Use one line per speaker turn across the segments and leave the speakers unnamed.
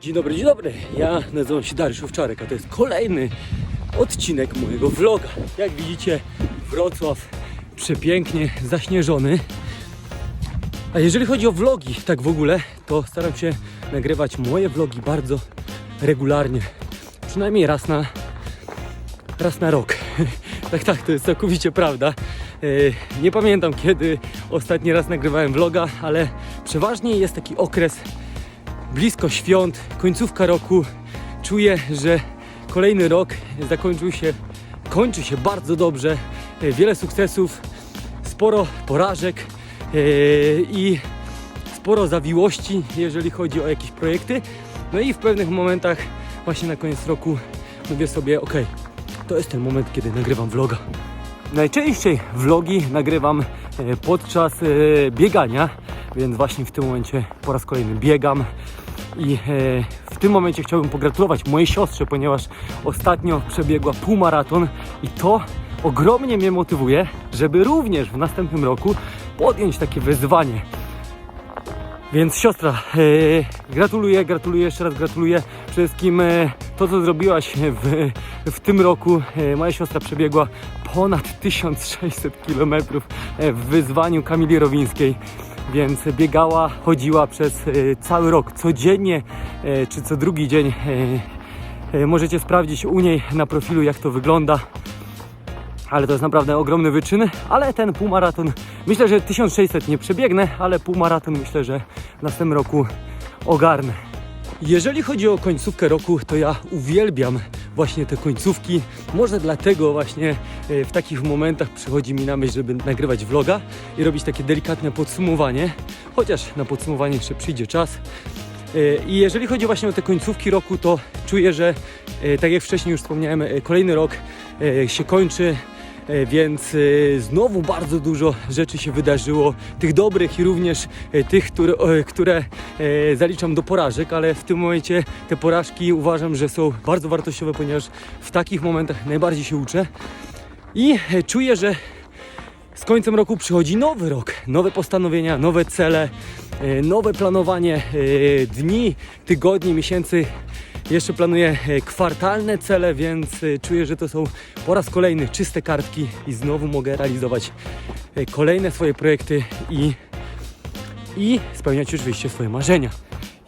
Dzień dobry, dzień dobry. Ja nazywam się Dariusz Owczarek, a to jest kolejny odcinek mojego vloga. Jak widzicie, Wrocław przepięknie zaśnieżony. A jeżeli chodzi o vlogi, tak w ogóle, to staram się nagrywać moje vlogi bardzo regularnie. Przynajmniej raz na, raz na rok. tak, tak, to jest całkowicie prawda. E, Nie pamiętam kiedy ostatni raz nagrywałem vloga, ale przeważnie jest taki okres blisko świąt, końcówka roku. Czuję, że kolejny rok zakończył się, kończy się bardzo dobrze. E, Wiele sukcesów, sporo porażek e, i sporo zawiłości, jeżeli chodzi o jakieś projekty. No i w pewnych momentach, właśnie na koniec roku, mówię sobie, ok, to jest ten moment, kiedy nagrywam vloga. Najczęściej vlogi nagrywam e, podczas biegania, więc właśnie w tym momencie po raz kolejny biegam. I e, w tym momencie chciałbym pogratulować mojej siostrze, ponieważ ostatnio przebiegła półmaraton i to ogromnie mnie motywuje, żeby również w następnym roku podjąć takie wyzwanie. Więc siostra, e, gratuluję, gratuluję, jeszcze raz gratuluję wszystkim e, to, co zrobiłaś w, w tym roku. E, moja siostra przebiegła ponad 1600 km w wyzwaniu Kamili Rowińskiej, więc biegała, chodziła przez e, cały rok, codziennie e, czy co drugi dzień. E, możecie sprawdzić u niej na profilu, jak to wygląda ale to jest naprawdę ogromny wyczyn, ale ten półmaraton, myślę, że 1600 nie przebiegnę, ale półmaraton myślę, że w następnym roku ogarnę. Jeżeli chodzi o końcówkę roku, to ja uwielbiam właśnie te końcówki. Może dlatego właśnie e, w takich momentach przychodzi mi na myśl, żeby nagrywać vloga i robić takie delikatne podsumowanie, chociaż na podsumowanie jeszcze przyjdzie czas. E, I jeżeli chodzi właśnie o te końcówki roku, to czuję, że e, tak jak wcześniej już wspomniałem, kolejny rok się kończy. E, Więc e, znowu bardzo dużo rzeczy się wydarzyło, tych dobrych i również e, tych, które, które zaliczam do porażek, ale w tym momencie te porażki uważam, że są bardzo wartościowe, ponieważ w takich momentach najbardziej się uczę. I czuję, że z końcem roku przychodzi nowy rok, nowe postanowienia, nowe cele, nowe planowanie dni, tygodni, miesięcy. Jeszcze planuję e, kwartalne cele, więc e, czuję, że to są po raz kolejny czyste kartki i znowu mogę realizować e, kolejne swoje projekty i, i spełniać oczywiście swoje marzenia.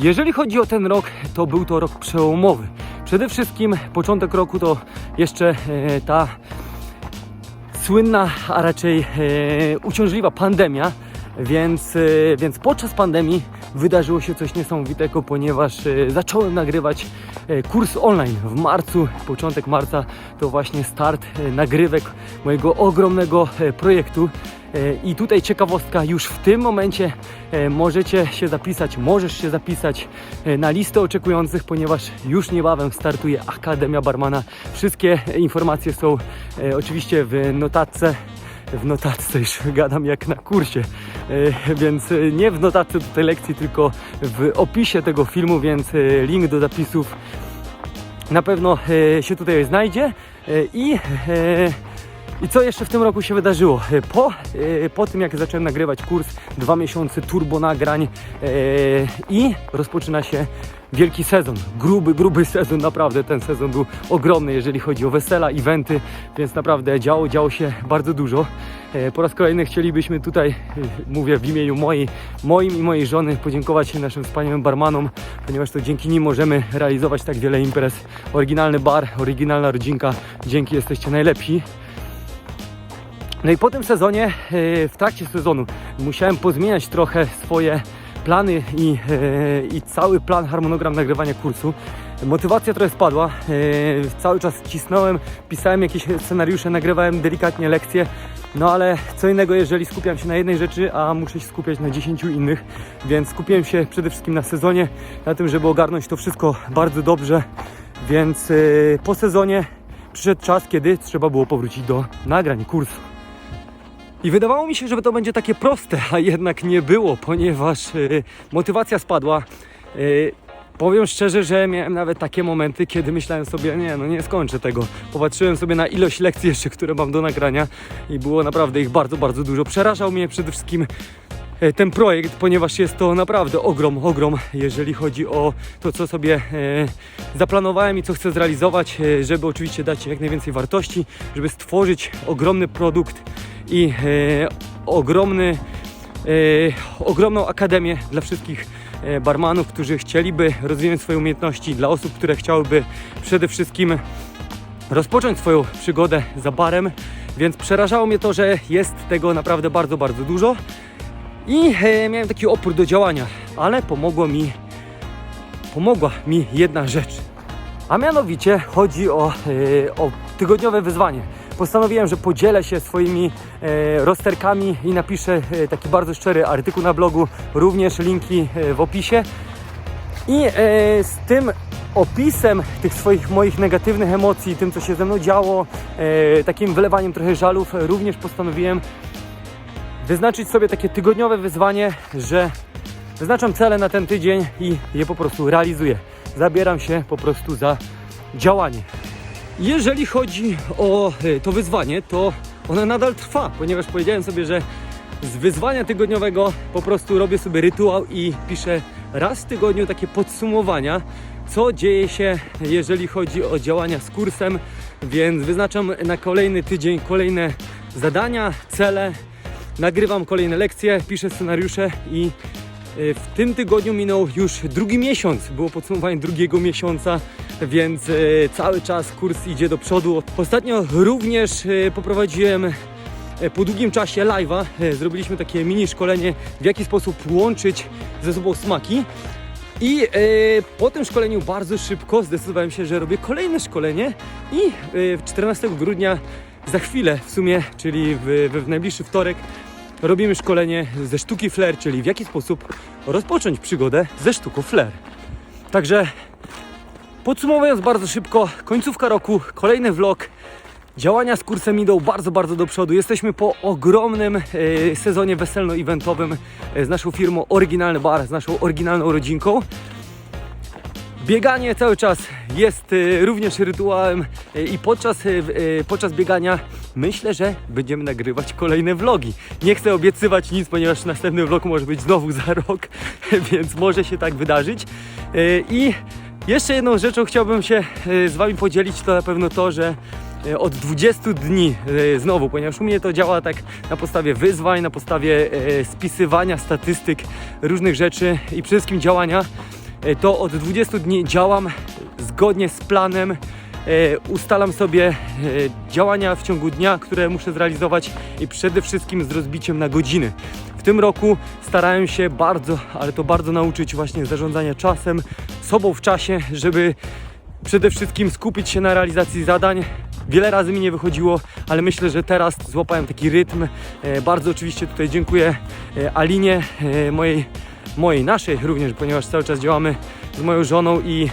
Jeżeli chodzi o ten rok, to był to rok przełomowy. Przede wszystkim początek roku to jeszcze ta słynna, a raczej uciążliwa pandemia, więc, więc podczas pandemii wydarzyło się coś niesamowitego, ponieważ e, zacząłem nagrywać e, kurs online w marcu, początek marca to właśnie start e, nagrywek mojego ogromnego projektu. I tutaj ciekawostka, już w tym momencie możecie się zapisać, możesz się zapisać na listę oczekujących, ponieważ już niebawem startuje Akademia Barmana. Wszystkie informacje są oczywiście w notatce. W notatce już gadam jak na kursie, więc e, nie w notatce do tej lekcji, tylko w opisie tego filmu, więc e, link do zapisów na pewno e, się tutaj znajdzie. E, I, e, I co jeszcze w tym roku się wydarzyło? E, Po, e, po tym, jak zacząłem nagrywać kurs, dwa miesiące turbo nagrań e, i rozpoczyna się wielki sezon. Gruby, gruby sezon, naprawdę ten sezon był ogromny, jeżeli chodzi o wesela, eventy, więc naprawdę działo, działo się bardzo dużo. Po raz kolejny chcielibyśmy tutaj, mówię w imieniu mojej, moim i mojej żony, podziękować naszym wspaniałym barmanom, ponieważ to dzięki nim możemy realizować tak wiele imprez. Oryginalny bar, oryginalna rodzinka, dzięki jesteście najlepsi. No i po tym sezonie, e, w trakcie sezonu, musiałem pozmieniać trochę swoje plany i, e, i cały plan, harmonogram nagrywania kursu. Motywacja trochę spadła, e, cały czas cisnąłem, pisałem jakieś scenariusze, nagrywałem delikatnie lekcje, no ale co innego, jeżeli skupiam się na jednej rzeczy, a muszę się skupiać na 10 innych, więc skupiłem się przede wszystkim na sezonie, na tym, żeby ogarnąć to wszystko bardzo dobrze, więc po sezonie przyszedł czas, kiedy trzeba było powrócić do nagrań kursu. I wydawało mi się, że to będzie takie proste, a jednak nie było, ponieważ y, motywacja spadła. Y, powiem szczerze, że miałem nawet takie momenty, kiedy myślałem sobie, nie, no nie skończę tego. Popatrzyłem sobie na ilość lekcji jeszcze, które mam do nagrania i było naprawdę ich bardzo, bardzo dużo. Przerażał mnie przede wszystkim e, ten projekt, ponieważ jest to naprawdę ogrom, ogrom, jeżeli chodzi o to, co sobie zaplanowałem i co chcę zrealizować, żeby oczywiście dać jak najwięcej wartości, żeby stworzyć ogromny produkt i e, ogromny, e, ogromną akademię dla wszystkich e, barmanów, którzy chcieliby rozwinąć swoje umiejętności, dla osób, które chciałyby przede wszystkim rozpocząć swoją przygodę za barem, więc przerażało mnie to, że jest tego naprawdę bardzo, bardzo dużo i miałem taki opór do działania, ale pomogło mi, pomogła mi jedna rzecz, a mianowicie chodzi o, o tygodniowe wyzwanie. Postanowiłem, że podzielę się swoimi e, rozterkami i napiszę e, taki bardzo szczery artykuł na blogu, również linki e, w opisie. I e, z tym opisem tych swoich moich negatywnych emocji, tym co się ze mną działo, e, takim wylewaniem trochę żalów, również postanowiłem wyznaczyć sobie takie tygodniowe wyzwanie, że wyznaczam cele na ten tydzień i je po prostu realizuję. Zabieram się po prostu za działanie. Jeżeli chodzi o e, to wyzwanie, to ono nadal trwa, ponieważ powiedziałem sobie, że z wyzwania tygodniowego po prostu robię sobie rytuał i piszę raz w tygodniu takie podsumowania, co dzieje się, jeżeli chodzi o działania z kursem, więc wyznaczam na kolejny tydzień kolejne zadania, cele, nagrywam kolejne lekcje, piszę scenariusze i e, w tym tygodniu minął już drugi miesiąc, było podsumowanie drugiego miesiąca, więc e, cały czas kurs idzie do przodu. Ostatnio również e, poprowadziłem e, po długim czasie live'a, zrobiliśmy takie mini szkolenie, w jaki sposób łączyć ze sobą smaki. I po tym szkoleniu bardzo szybko zdecydowałem się, że robię kolejne szkolenie i e, 14 grudnia za chwilę w sumie, czyli w, w, w najbliższy wtorek robimy szkolenie ze sztuki flair, czyli w jaki sposób rozpocząć przygodę ze sztuką flair. Także podsumowując bardzo szybko, końcówka roku, kolejny vlog. Działania z kursem idą bardzo, bardzo do przodu. Jesteśmy po ogromnym e, sezonie weselno-eventowym e, z naszą firmą Oryginalny Bar, z naszą oryginalną rodzinką. Bieganie cały czas jest e, również rytuałem i podczas, podczas biegania myślę, że będziemy nagrywać kolejne vlogi. Nie chcę obiecywać nic, ponieważ następny vlog może być znowu za rok, więc może się tak wydarzyć. I jeszcze jedną rzeczą chciałbym się e, z Wami podzielić, to na pewno to, że e, od 20 dni e, znowu, ponieważ u mnie to działa tak na podstawie wyzwań, na podstawie spisywania statystyk różnych rzeczy i przede wszystkim działania, to od 20 dni działam zgodnie z planem. E, Ustalam sobie e, działania w ciągu dnia, które muszę zrealizować i przede wszystkim z rozbiciem na godziny. W tym roku starałem się bardzo, ale to bardzo nauczyć właśnie zarządzania czasem, sobą w czasie, żeby przede wszystkim skupić się na realizacji zadań. Wiele razy mi nie wychodziło, ale myślę, że teraz złapałem taki rytm. E, Bardzo oczywiście tutaj dziękuję Alinie, mojej, mojej, naszej również, ponieważ cały czas działamy z moją żoną i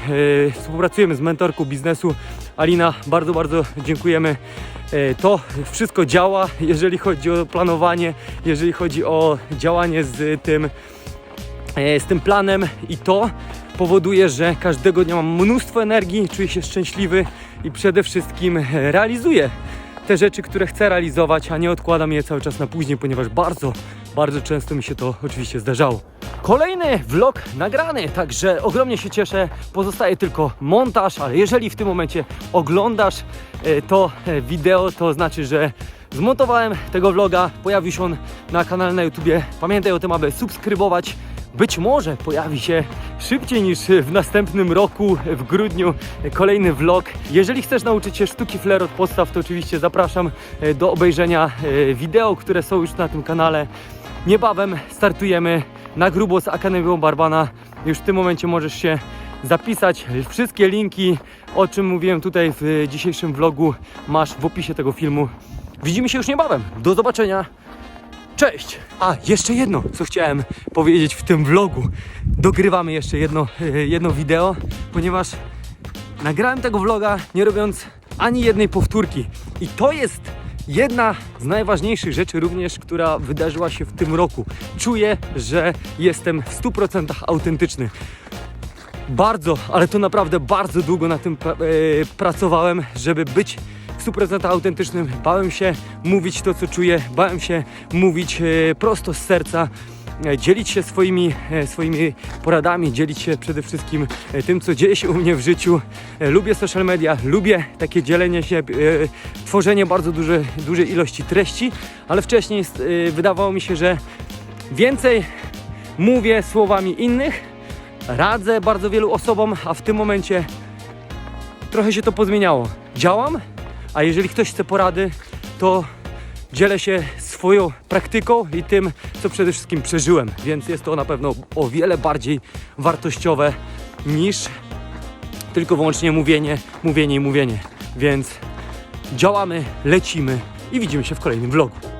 współpracujemy z mentorką biznesu. Alina, bardzo, bardzo dziękujemy. E, To wszystko działa, jeżeli chodzi o planowanie, jeżeli chodzi o działanie z tym e, z tym planem i to powoduje, że każdego dnia mam mnóstwo energii, czuję się szczęśliwy i przede wszystkim realizuję te rzeczy, które chcę realizować, a nie odkładam je cały czas na później, ponieważ bardzo, bardzo często mi się to oczywiście zdarzało. Kolejny vlog nagrany, także ogromnie się cieszę. Pozostaje tylko montaż, ale jeżeli w tym momencie oglądasz e, to e, wideo, to znaczy, że zmontowałem tego vloga. Pojawił się on na kanale na YouTubie. Pamiętaj o tym, aby subskrybować. Być może pojawi się szybciej niż w następnym roku, w grudniu, kolejny vlog. Jeżeli chcesz nauczyć się sztuki flair od podstaw, to oczywiście zapraszam e, do obejrzenia e, wideo, które są już na tym kanale. Niebawem startujemy na grubo z Akademią Barbana. Już w tym momencie możesz się zapisać. Wszystkie linki, o czym mówiłem tutaj w dzisiejszym vlogu, masz w opisie tego filmu. Widzimy się już niebawem. Do zobaczenia. Cześć! A, jeszcze jedno, co chciałem powiedzieć w tym vlogu. Dogrywamy jeszcze jedno, jedno wideo, ponieważ nagrałem tego vloga nie robiąc ani jednej powtórki. I to jest jedna z najważniejszych rzeczy również, która wydarzyła się w tym roku. Czuję, że jestem w 100% autentyczny. Bardzo, ale to naprawdę bardzo długo na tym e, pracowałem, żeby być w 100% autentycznym. Bałem się mówić to, co czuję, bałem się mówić e, prosto z serca, dzielić się swoimi, e, swoimi poradami, dzielić się przede wszystkim e, tym, co dzieje się u mnie w życiu. E, Lubię social media, lubię takie dzielenie się, e, tworzenie bardzo duże, dużej ilości treści, ale wcześniej e, wydawało mi się, że więcej mówię słowami innych, radzę bardzo wielu osobom, a w tym momencie trochę się to pozmieniało. Działam, a jeżeli ktoś chce porady, to dzielę się swoją praktyką i tym, co przede wszystkim przeżyłem, więc jest to na pewno o wiele bardziej wartościowe niż tylko wyłącznie mówienie, mówienie i mówienie. Więc działamy, lecimy i widzimy się w kolejnym vlogu.